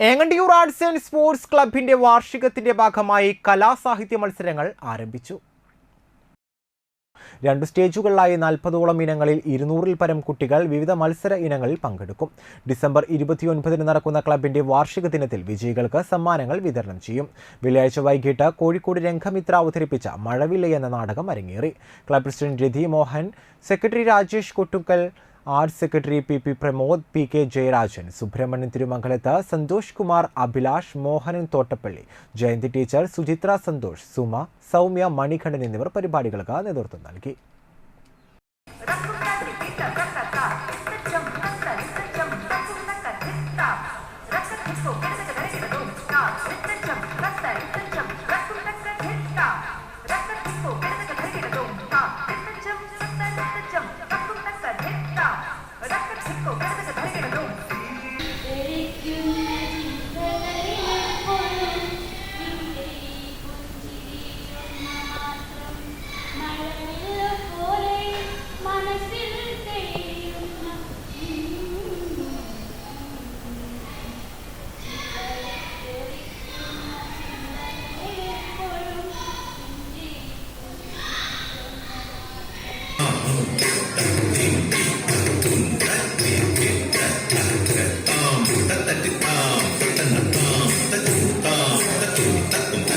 Engandiyur arts and sports ക്ലബിന്റെ വാർഷികത്തിന്റെ ഭാഗമായി കലാസാഹിത്യ മത്സരങ്ങൾ ആരംഭിച്ചു. രണ്ട് സ്റ്റേജുകളിലായി നാൽപ്പതോളം ഇനങ്ങളിൽ ഇരുന്നൂറിൽ പരം കുട്ടികൾ വിവിധ മത്സര ഇനങ്ങളിൽ പങ്കെടുക്കും. ഡിസംബർ ഇരുപത്തിയൊൻപതിന് നടക്കുന്ന ക്ലബിന്റെ വാർഷിക ദിനത്തിൽ വിജയികൾക്ക് സമ്മാനങ്ങൾ വിതരണം ചെയ്യും. വെള്ളിയാഴ്ച വൈകിട്ട് കോഴിക്കോട് രംഗമിത്ര അവതരിപ്പിച്ച മഴവില്ല എന്ന നാടകം അരങ്ങേറി. Club president Rathi Mohan secretary Rajesh Kottukkal arts secretary P P Pramod P K Jayarajan Subrahmanian Thirumangalath Santhosh Kumar Abhilash Mohanan Thottappally Jayanthi teacher Suchitra Santhosh Suma Soumya Manikandan എന്നിവർ പരിപാടികൾക്ക് നേതൃത്വം നൽകി. Rakka contacto